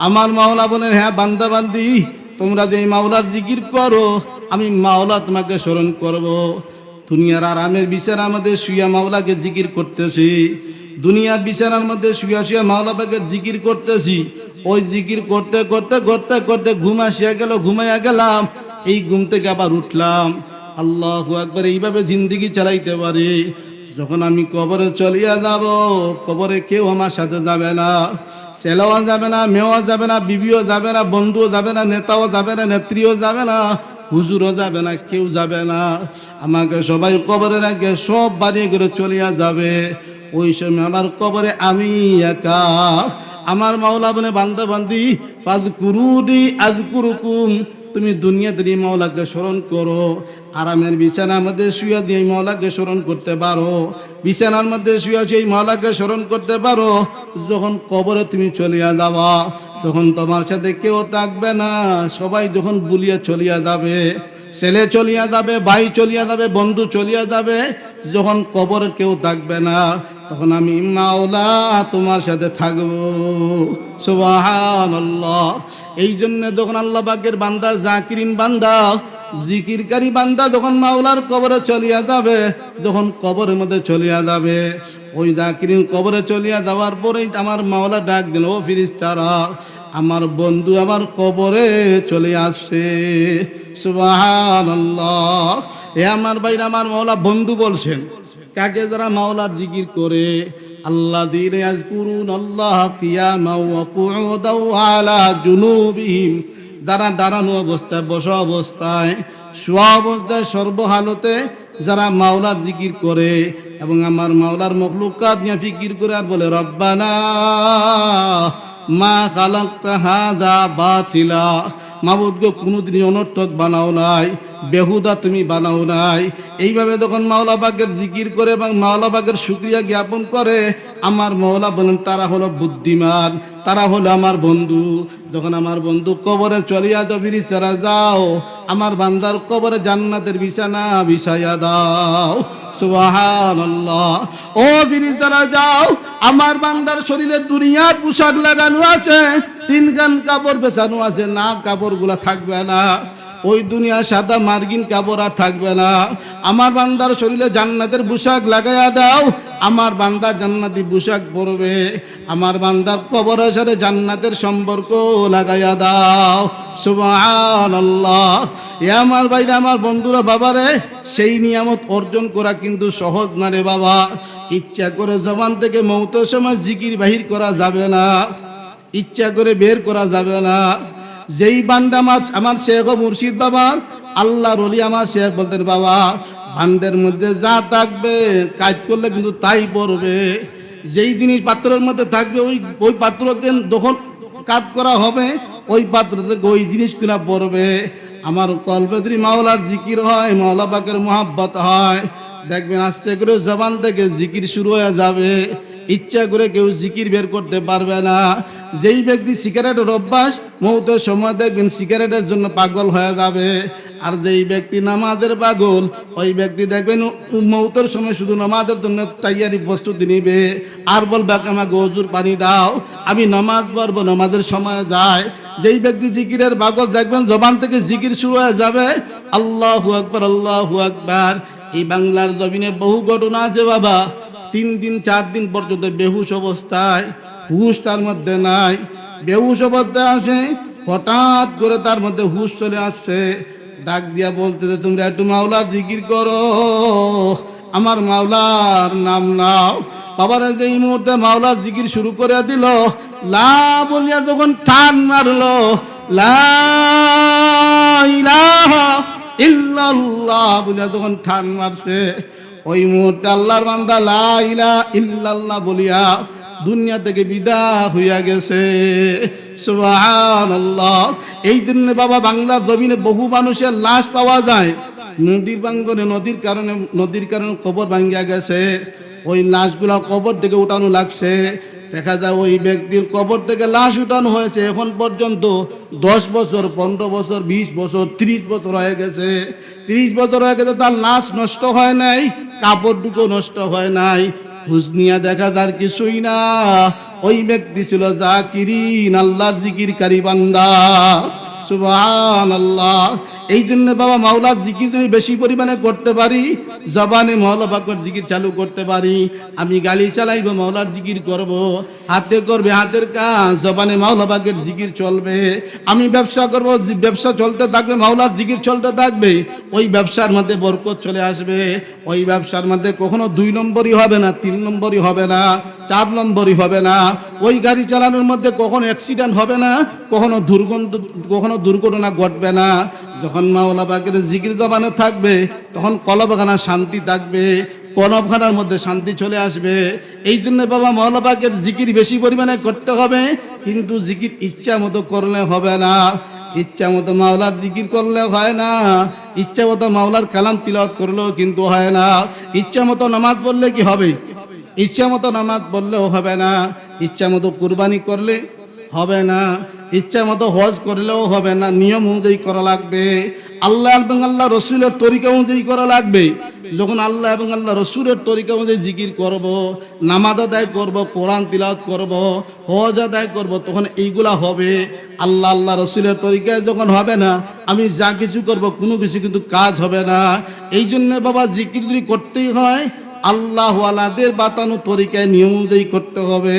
আমার মাওলা বলেন হ্যাঁ বান্দা, বান্দি, তোমরা যে মাওলার জিকির করো, আমি মাওলা তোমাকে স্মরণ করব। দুনিয়ার আরামের বিচার আমাদের শুয়া মাওলাকে জিকির করতেছি। দুনিয়ার বিচারের মধ্যে শুয়া শুয়া মাওলা পাকে জিকির করতেছি। ওই জিকির করতে করতে করতে করতে ঘুম আসিয়া গেল, ঘুমাইয়া গেলাম, এই ঘুম থেকে আবার উঠলাম। আল্লাহ একবার এইভাবে জিন্দিগি চালাইতে পারি। যখন আমি কবরে চলিয়া যাব, কবরে কেউ আমার সাথে যাবে না। ছেলেও যাবে না, মেয়েও যাবে না, বিবিও যাবে না, বন্ধুও যাবে না, নেতাও যাবে না, নেত্রীও যাবে না, হুজুরও যাবে না, কেউ যাবে না। আমাকে সবাই কবরে রাখে সব বাড়ি করে চলিয়া যাবে। ওই সময় আমার কবরে আমি একা। আমার মাওলা বলে, বান্দা বান্ধি ফাজ কুরুদি আজ কুরুকুম তুমি দুনিয়াতে মাওলাকে স্মরণ করো। আরামের বিছানার মধ্যে শুয়ে দিয়ে মহলাকে স্মরণ করতে পারো। বিছানার মধ্যে শুয়ে সেই মহলাকে স্মরণ করতে পারো, যখন কবরে তুমি চলিয়া যাবা, তখন তোমার সাথে কেউ থাকবে না। সবাই যখন বুলিয়া চলিয়া যাবে, ছেলে চলিয়া যাবে, ভাই চলিয়া যাবে, বন্ধু চলিয়া যাবে, যখন কবর কেউ থাকবে না তখন আমি মাওলা তোমার সাথে থাকব। সুবাহান এই জন্য যখন আল্লাহ বাকের বান্দা, জাকিরিন বান্দা, জিকিরকারী বান্দা যখন মাওলার কবরে চলিয়া যাবে, যখন কবরের মধ্যে চলিয়া যাবে, ওই জাকিরিন কবরে চলিয়া যাওয়ার পরেই আমার মাওলা ডাক দিল, ও ফিরিস্তারা, আমার বন্ধু আমার কবরে চলে আসছে। সুবাহান এ আমার বাইরে আমার মাওলা বন্ধু বলছেন কাকে যারা মাওলার জিকির করে? আল্লাহ দিন আজকুরুন আল্লাহ কিয়ামা ওয়া কুউদাও আলা জুনুবিহিম। যারা দাঁড়ানো অবস্থায়, বসা অবস্থায়, শোয়া অবস্থায় সর্বহালতে যারা মাওলার জিকির করে এবং আমার মাওলার মখলুকাত নিয়ে ফিকির করে আর বলে, রব্বানা মা খালাক্তা হাদা বাতিলা। মাবুদকে কোনোদিনই অনর্থক বানাও নাই। বেহুদা তুমি বানাও নাই। এইভাবে যখন মাওলা বাগের জিকির করে এবং মাওলা বাগের শুক্রিয়া জ্ঞাপন করে, আমার মাওলা বলেন, তারা হলো বুদ্ধিমান, তারা হলো আমার বন্ধু। যখন আমার বন্ধু কবরে চলিয়া তো ফিরিস্তারা যাও, আমার বান্দার কবরে জান্নাতের বিছানা বিছাইয়া দাও। সুবহানাল্লাহ। ও ফিরিস্তারা যাও, আমার বান্দার শরীরে দুনিয়ার পোশাক লাগানো আছে তিন গান কাপড় বেছানো আছে, না কাপড়গুলা থাকবে না। ওই দুনিয়া সাদা মার্গিন কাপড় আর থাকবে না। আমার বান্দার শরীরে জান্নাতের পোশাক লাগাইয়া দাও, আমার বান্দা জান্নাতি পোশাক পরবে। আমার বান্দার কবরের সাথে জান্নাতের সম্পর্ক লাগাইয়া দাও। এ আমার বাইরে আমার বন্ধুরা, বাবারে, সেই নিয়ামত অর্জন করা কিন্তু সহজ না রে বাবা। ইচ্ছা করে জবান থেকে মৌতের সময় জিকির বাহির করা যাবে না। ইচ্ছা করে বের করা যাবে না। যেই বান্ডা আমার আমার শেখ ও মুর্শিদ বাবা, আল্লাহ রলি আমার শেখ বলতেন, বাবা বান্ডের মধ্যে যা থাকবে, কাজ করলে কিন্তু তাই পড়বে। যেই জিনিস পাত্রের মধ্যে থাকবে, ওই ওই পাত্রকে যখন কাজ করা হবে, ওই পাত্র থেকে ওই জিনিস কিনা পড়বে। আমার কলবেদ্রি মাওলার জিকির হয়, মাওলা পাকের মোহাব্বত হয়, দেখবেন আস্তে করে জবান থেকে জিকির শুরু হয়ে যাবে। ইচ্ছা করে কেউ জিকির বের করতে পারবে না। যেই ব্যক্তি সিগারেটের অভ্যাস, মৌতের সময় দেখবেন সিগারেটের জন্য পাগল হয়ে যাবে। আর যেই ব্যক্তি নামাজের পাগল, ওই ব্যক্তি দেখবেন মৌতের সময় শুধু নামাজের জন্য তৈয়ারি প্রস্তুতি নিবে। আর বলবে, আমাকে অজুর পানি দাও, আমি নামাজ পড়ব, নামাজের সময় যায়। যেই ব্যক্তি জিকিরের পাগল, দেখবেন জবান থেকে জিকির শুরু হয়ে যাবে। আল্লাহু আকবার আল্লাহু আকবার। এই বাংলার জমিনে বহু ঘটনা আছে বাবা। তিন দিন, চার দিন পর্যন্ত বেহুশ অবস্থায়, হুশ তার মধ্যে নাই। বেহুশ অবস্থায় আসে, হঠাৎ করে তার মধ্যে হুশ চলে আসছে ডাক দিয়া বলতে যে, তোমরা একটু মাওলার জিকির করো। আমার মাওলার নাম নাও। বাবার যে এই মুহূর্তে মাওলার জিকির শুরু করে দিল, লা বলিয়া যখন টান মারলো, লা বলিয়া যখন ঠান মারছে ওই মুহূর্তে আল্লাহর বান্দা লা ইলা ইল্লাল্লাহ বলিয়া দুনিয়া থেকে বিদা হইয়া গেছে। এই জন্য বাবা, বাংলার জমিনে বহু মানুষের লাশ পাওয়া যায়। নদীর বাঙ্গনে নদীর কারণে নদীর কারণে কবর ভাঙ্গিয়া গেছে। ওই লাশগুলা কবর থেকে উঠানো লাগছে। দেখা যায় ওই ব্যক্তির কবর থেকে লাশ উঠানো হয়েছে। এখন পর্যন্ত দশ বছর, পনেরো বছর, বিশ বছর, ত্রিশ বছর হয়ে গেছে। ত্রিশ বছর হয়ে গেছে, তার লাশ নষ্ট হয় নাই কাপড়টুকু নষ্ট হয় নাই। হুজনিয়া দেখা যার কিছুই না। ওই ব্যক্তি ছিল জাকিরিন, আল্লাহর জিকিরকারী বান্দা। সুবহান আল্লাহ এই জন্য বাবা মাওলার জিকির যদি বেশি পরিমাণে করতে পারি জবানে মহলা জিকির চালু করতে পারি। আমি গাড়ি চালাইব মহলার জিকির করব। হাতে করবে হাতের কাজ, জবানে মাওলা জিকির চলবে। আমি ব্যবসা করব ব্যবসা চলতে থাকবে মাওলার জিকির চলতে থাকবে। ওই ব্যবসার মধ্যে বরকত চলে আসবে। ওই ব্যবসার মধ্যে কখনো দুই নম্বরই হবে না, তিন নম্বরই হবে না, চার নম্বরই হবে না। ওই গাড়ি চালানোর মধ্যে কখনো অ্যাক্সিডেন্ট হবে না, কখনো দুর্গন্ধ, কখনো দুর্ঘটনা ঘটবে না। যখন মাওলা বাকের জিকির জবানে থাকবে, তখন কলবখানা শান্তি থাকবে, কলবখানার মধ্যে শান্তি চলে আসবে। এই জন্য বাবা মাওলা বাকের জিকির বেশি পরিমাণে করতে হবে, কিন্তু জিকির ইচ্ছা মতো করলে হবে না। ইচ্ছা মতো মাওলার জিকির করলে হয় না। ইচ্ছা মতো মাওলার কালাম তিলত করলেও কিন্তু হয় না। ইচ্ছা মতো নামাজ পড়লে কি হবে? ইচ্ছা মতো নামাজ পড়লেও হবে না। ইচ্ছা মতো কুরবানি করলে হবে না। ইচ্ছা মতো হজ করলেও হবে না, নিয়ম অনুযায়ী করা লাগবে। আল্লাহ এবং আল্লাহ রসুলের তরিকা অনুযায়ী করা লাগবে। যখন আল্লাহ এবং আল্লাহ রসুলের তরিকা অনুযায়ী জিকির করব, নামাজ আদায় করব, কোরআন তিলাওয়াত করব, হজ আদায় করব, তখন এইগুলা হবে। আল্লাহ আল্লাহ রসুলের তরিকায় যখন হবে না, আমি যা কিছু করব, কোনো কিছু কিন্তু কাজ হবে না। এই জন্য বাবা, জিকির যদি করতেই হয় আল্লাহ আলাদের বাতানো তরিকায় নিয়ম অনুযায়ী করতে হবে।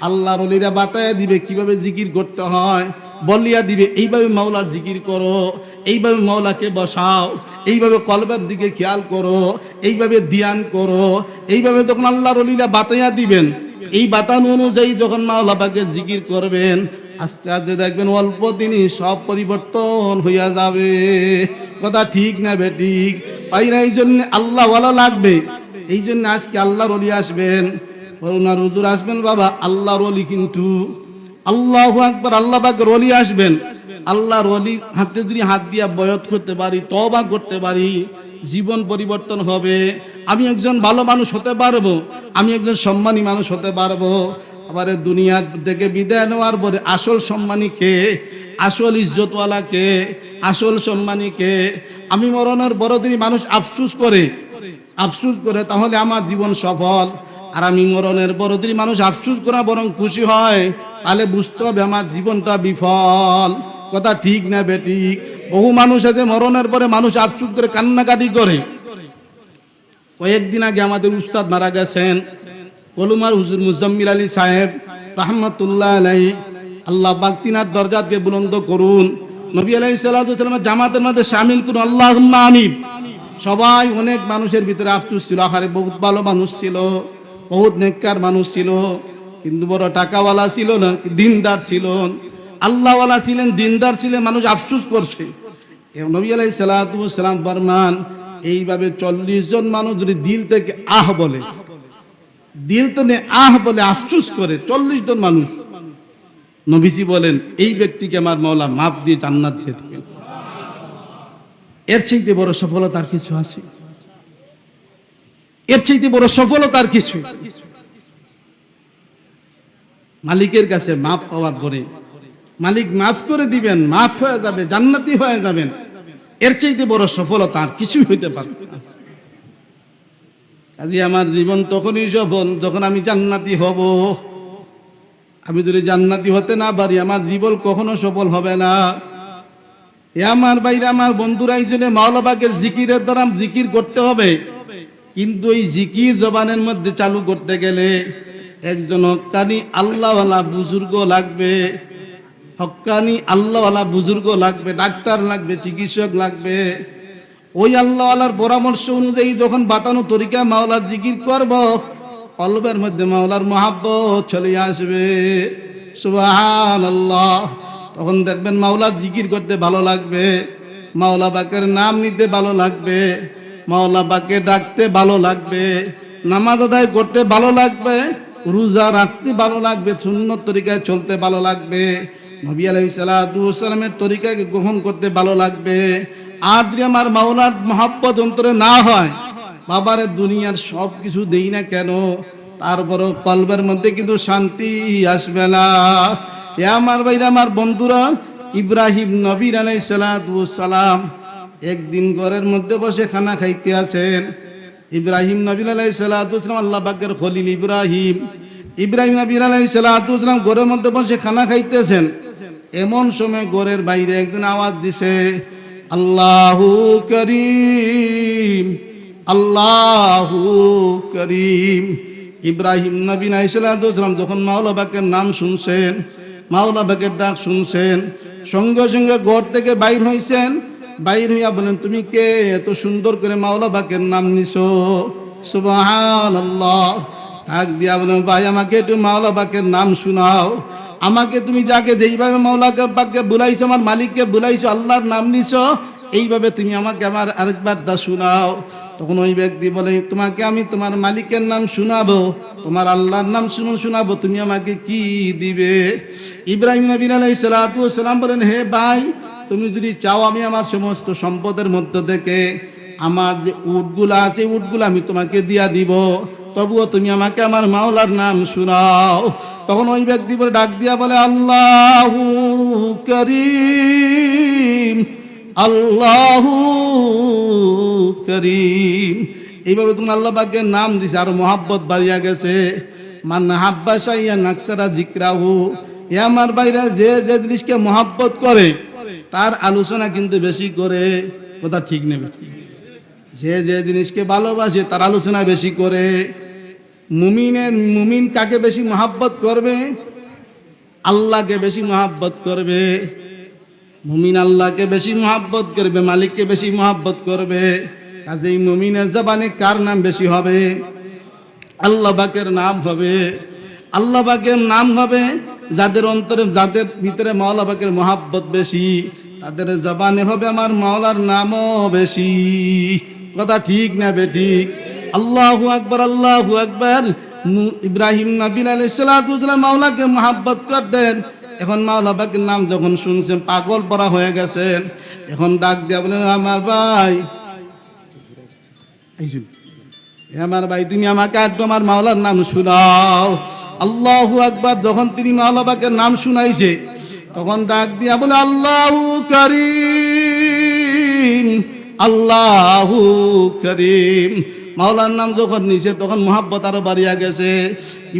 আল্লাহর অলিরা বাতায়া দিবে, কীভাবে জিকির করতে হয়? বলিয়া দিবে, এইভাবে মাওলার জিকির করো, এইভাবে মাওলাকে বসাও, এইভাবে কলবের দিকে খেয়াল করো, এইভাবে ধ্যান করো। এইভাবে যখন আল্লাহর অলিরা বাতায়া দিবেন, এই বাতানো অনুযায়ী যখন মাওলা পাকে জিকির করবেন আস্তে আস্তে দেখবেন, অল্প দিনই সব পরিবর্তন হইয়া যাবে। কথা ঠিক না বে ঠিক? পাইরা এই জন্য আল্লাহওয়ালা লাগবে। এই জন্য আজকে আল্লাহর অলি আসবেন। করুণার হুজুর আসবেন বাবা? আল্লাহর অলি কিন্তু। আল্লাহ একবার আল্লাহ পাকের অলি আসবেন। আল্লাহর অলি হাতে যদি হাত দিয়া বয়ত করতে পারি তবা করতে পারি, জীবন পরিবর্তন হবে। আমি একজন ভালো মানুষ হতে পারব, আমি একজন সম্মানী মানুষ হতে পারব। আবার এই দুনিয়ার থেকে বিদায় নেওয়ার পরে আসল সম্মানী কে? আসল ইজ্জতওয়ালা কে? আসল সম্মানী কে? আমি মরণের বড় দিনই মানুষ আফসুস করে আফসুস করে, তাহলে আমার জীবন সফল। আর আমি মরণের বড় দিনই মানুষ আফসুস করা বরং খুশি হয়, তাহলে বুঝতে হবে আমার জীবনটা বিফল। কথা ঠিক না বেঠিক বহু মানুষ আছে, মরণের পরে মানুষ আফসুস করে, কান্নাকাটি করে। কয়েকদিন আগে আমাদের উস্তাদ মারা গেছেন, কলুমার হুজুর মুজাম্মিল আলী সাহেব, রহমতুল্লাহ আলাই আল্লাহ পাক তিনার দরজাকে বুলন্দ করুন। নবী আলাই সাল্লামের জামাতের মধ্যে সামিল করুন আল্লাহ আনিব সবাই অনেক মানুষের ভিতরে আফসুস ছিল, আহারে বহুত ভালো মানুষ ছিল। বহুত নেককার মানুষ ছিল, কিন্তু বড় টাকাওয়ালা ছিল না, দিনদার ছিল। আল্লাহওয়ালা ছিলেন, দিনদার ছিলেন, মানুষ আফসুস করছে। নবী আলাই সালাম বরমান এইভাবে চল্লিশ জন মানুষ যদি দিল থেকে আহ বলে, দিল তো আহ বলে আফসুস করে চল্লিশ জন মানুষ, নবীজি বলেন, এই ব্যক্তিকে আমার মৌলা মাপ দিয়ে জান্নাত দিয়ে থাকেন এর চাইতে বড় সফলতার কিছু আছে? এর চাইতে বড় সফলতার কিছু। মালিকের কাছে মাফ পাওয়ার পরে, মালিক মাফ করে দিবেন, মাফ হয়ে যাবে, জান্নাতি হয়ে যাবেন। এর চাইতে বড় সফলতা আর কিছুই হইতে পারে। কাজে, আমার জীবন তখনই সফল যখন আমি জান্নাতি হব। আমি যদি জান্নাতি হতে না পারি, আমার জীবন কখনো সফল হবে না। এ আমার বাইরে আমার বন্ধুরা, এই জন্য মাওলাবাগের জিকিরের দ্বারা জিকির করতে হবে। কিন্তু এই জিকির জবানের মধ্যে চালু করতে গেলে একজন হকানি আল্লাহওয়ালা বুজুর্গ লাগবে, হকানি আল্লাহওয়ালা বুজুর্গ লাগবে, ডাক্তার লাগবে, চিকিৎসক লাগবে। ওই আল্লাহওয়ালার পরামর্শ অনুযায়ী যখন বাতানো তরিকা মাওলার জিকির করব, কলবের মধ্যে মাওলার মহাব্বত চলে আসবে। সুবাহান আল্লাহ তখন দেখবেন মাওলার জিকির করতে ভালো লাগবে, মাওলা বাকের নাম নিতে ভালো লাগবে। মাওলা বাকে ডাকতে ভালো লাগবে, নামাজ আদায় করতে ভালো লাগবে, রোজা রাখতে ভালো লাগবে, সুন্নত তরিকায় চলতে ভালো লাগবে, নবী আলাইহিস সালামের তরিকাকে গ্রহণ করতে ভালো লাগবে। আর যদি আমার মাওলার মহাব্বত অন্তরে না হয়, বাবারে দুনিয়ার সব কিছু দেই না কেন, তারপরও কলবের মধ্যে কিন্তু শান্তি আসবে না। এ আমার ভাইরা, আমার বন্ধুরা, ইব্রাহিম নবীর আলাই সালাম একদিন ঘরের মধ্যে বসে খানা খাইতে আছেন ইব্রাহিম নবীর আলাই সালাম আল্লাহ বাকের খলিল ইব্রাহিম। ইব্রাহিম নবী আলাইসালাম ঘরের মধ্যে বসে খানা খাইতেছেন এমন সময় ঘরের বাইরে একদিন আওয়াজ দিছে, আল্লাহু করিম আল্লাহু করিম। ইব্রাহিম নবীন আইসালাম যখন মাওলা বাকের নাম শুনছেন, মাওলা বাকের ডাক শুনছেন, সঙ্গে সঙ্গে ঘর থেকে বাইর হইছেন। বাইর হইয়া বলেন, তুমি কে? এত সুন্দর করে মাওলা বাকের নাম নিছো। সুবাহান আল্লাহ ডাক দিয়া বলেন, ভাই, আমাকে একটু মাওলা বাকের নাম শোনাও। আমাকে তুমি যাকে যেইভাবে মাওলাকে পাককে বুলাইছো, আমার মালিককে বুলাইছো, আল্লাহর নাম নিছো, এইভাবে তুমি আমাকে আমার আরেকবার দা শোনাও। তখন ওই ব্যক্তি বলে, তোমাকে আমি তোমার মালিকের নাম শোনাবো, তোমার আল্লাহর নাম শুনো শোনাবো, তুমি আমাকে কি দিবে? ইব্রাহিম নবীন আলাই সালাম বলেন, হে ভাই তুমি যদি চাও আমি আমার সমস্ত সম্পদের মধ্যে থেকে আমার যে উটগুলো আছে উটগুলো আমি তোমাকে দিয়া দিব। তবুও তুমি আমাকে আমার মাওলার নাম শোনাও। তখন ওই ব্যক্তি বলে, ডাক দিয়া বলে, আল্লাহ করিম, আল্লাহু করিম। এইভাবে তুমি আল্লাহ নাম দিছে, আর মোহাব্বত বাড়িয়া গেছে। মান হাব্বা সাইয়া নাকসারা জিক্রাহু এ আমার বাইরে যে যে জিনিসকে মোহাব্বত করে তার আলোচনা কিন্তু বেশি করে, কথা ঠিক নেবে যে যে জিনিসকে ভালোবাসে, তার আলোচনা বেশি করে। মুমিনের, মুমিন কাকে বেশি মহাব্বত করবে? আল্লাহকে বেশি মহাব্বত করবে। মুমিন আল্লাহকে বেশি মহাব্বত করবে, মালিককে বেশি মহাব্বত করবে। কাজেই মুমিনের জবানে কার নাম বেশি হবে? আল্লাহ বাকের নাম হবে। আল্লাহ বাকের নাম হবে যাদের অন্তরে, যাদের ভিতরে মাওলা বাকের মহাব্বত বেশি, তাদের জবানে হবে আমার মাওলার নামও বেশি। কথা ঠিক না বে ঠিক? আল্লাহু আকবার আল্লাহু আকবার। ইব্রাহিম নবী আলাইসালাম মাওলাকে মহাব্বত করতেন। এখন মাওলা বাকের নাম যখন শুনছেন, পাগল পরা হয়ে গেছেন। এখন ডাক দিয়া বলেন, আমার ভাই। এই আমার ভাই, তুমি আমাকে একটু আমার মাওলার নাম শুনাও। আল্লাহু একবার যখন তিনি মাওলা বাকের নাম শুনাইছে, তখন ডাক দিয়া বলে, আল্লাহু করিম আল্লাহু করিম। মাওলার নাম যখন নিছে, তখন মোহাব্বত আরও বাড়িয়া গেছে।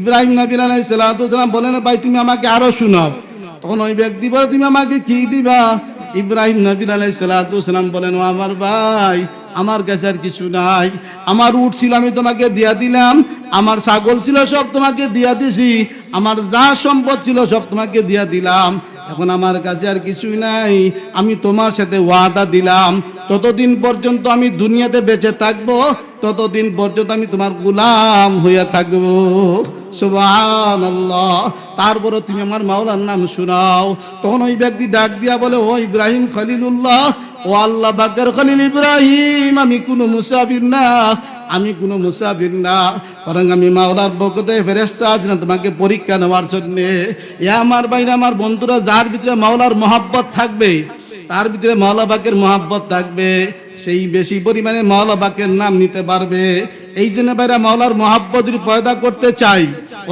ইব্রাহিম নবীর সালাম বলেন, ভাই, তুমি আমাকে আরও শুনাও। তখন ওই ব্যক্তি বলে, তুমি আমাকে কি দিবা? ইব্রাহিম নবীর আলাই সালাম বলেন আমার ভাই আমার কাছে আর কিছু নাই। আমার উট ছিল, আমি তোমাকে দিয়া দিলাম। আমার ছাগল ছিল, সব তোমাকে দিয়া দিছি। আমার যা সম্পদ ছিল, সব তোমাকে দিয়া দিলাম। এখন আমার কাছে আর কিছুই নাই। আমি তোমার সাথে ওয়াদা দিলাম। ততদিন পর্যন্ত আমি দুনিয়াতে বেঁচে থাকব। ততদিন পর্যন্ত আমি তোমার গোলাম হইয়া থাকব। সুবাহ তারপরে তুমি আমার মাওলার নাম শোনাও। তখন ওই ব্যক্তি ডাক দিয়া বলে, ও ইব্রাহিম খলিলুল্লাহ ও আল্লাহ বাকের খলিল ইব্রাহিম, আমি কোনো মুসাফির না, আমি কোনো মুসাফির না। বরং আমি মাওলার বকতে ফেরেস্তা আজ না তোমাকে পরীক্ষা নেওয়ার জন্যে। এ আমার বাইরে আমার বন্ধুরা, যার ভিতরে মাওলার মহাব্বত থাকবে, তার ভিতরে মাওলা বাকের মহাব্বত থাকবে, সেই বেশি পরিমাণে মাওলা বাকের নাম নিতে পারবে। এই জন্য বাইরা মাওলার মহাব্বত যদি পয়দা করতে চাই,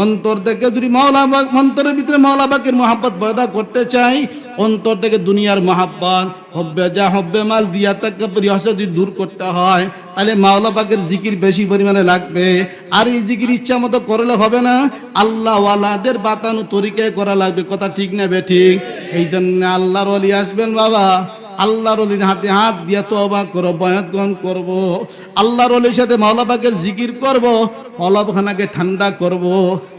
অন্তর থেকে যদি মাওলা অন্তরের ভিতরে মাওলা বাকের মহাব্বত পয়দা করতে চাই অন্তর থেকে দুনিয়ার মহাব্বত, হব্বে যা, হব্বে মাল দিয়া তাকে প্রিয় যদি দূর করতে হয়, তাহলে মাওলা পাকের জিকির বেশি পরিমাণে লাগবে। আর এই জিকির ইচ্ছা মতো করলে হবে না। আল্লাহ ওয়ালাদের বাতানো তরিকায় করা লাগবে। কথা ঠিক না বে ঠিক? এই জন্য আল্লাহর অলি আসবেন বাবা। আল্লাহর অলির হাতে হাত দিয়া তো অবাক করো বয়াত গ্রহণ করব। আল্লাহর অলির সাথে মাওলা পাকের জিকির করব, কলবখানাকে ঠান্ডা করব।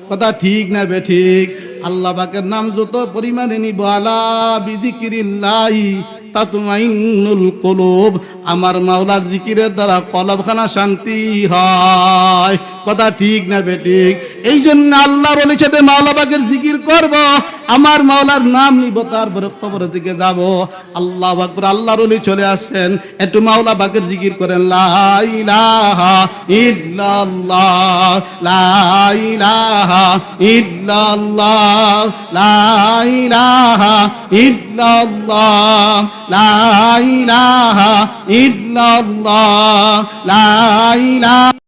কথা ঠিক না বে ঠিক? আল্লাহ পাকের নাম যত পরিমাণে নিব আলা বিদিকিরিল্লাহি তাতুমাইনুল আমার মাওলার জিকিরের দ্বারা কলবখানা শান্তি হয়। কথা ঠিক না বে ঠিক? এই জন্য আল্লাহ বলেছে সাথে মাওলা পাকের জিকির করব, আমার মাওলার নাম নিব, তারপরে কবরের দিকে যাব। আল্লাহ আকবার আল্লাহর ওলি চলে আসছেন। একটু মাওলা বাকের জিকির করেন, লা ইলাহা ইল্লাল্লাহ, লা ইলাহা ইল্লাল্লাহ, লা ইলাহা ইল্লাল্লাহ লা ইলাহা ইল্লাল্লাহ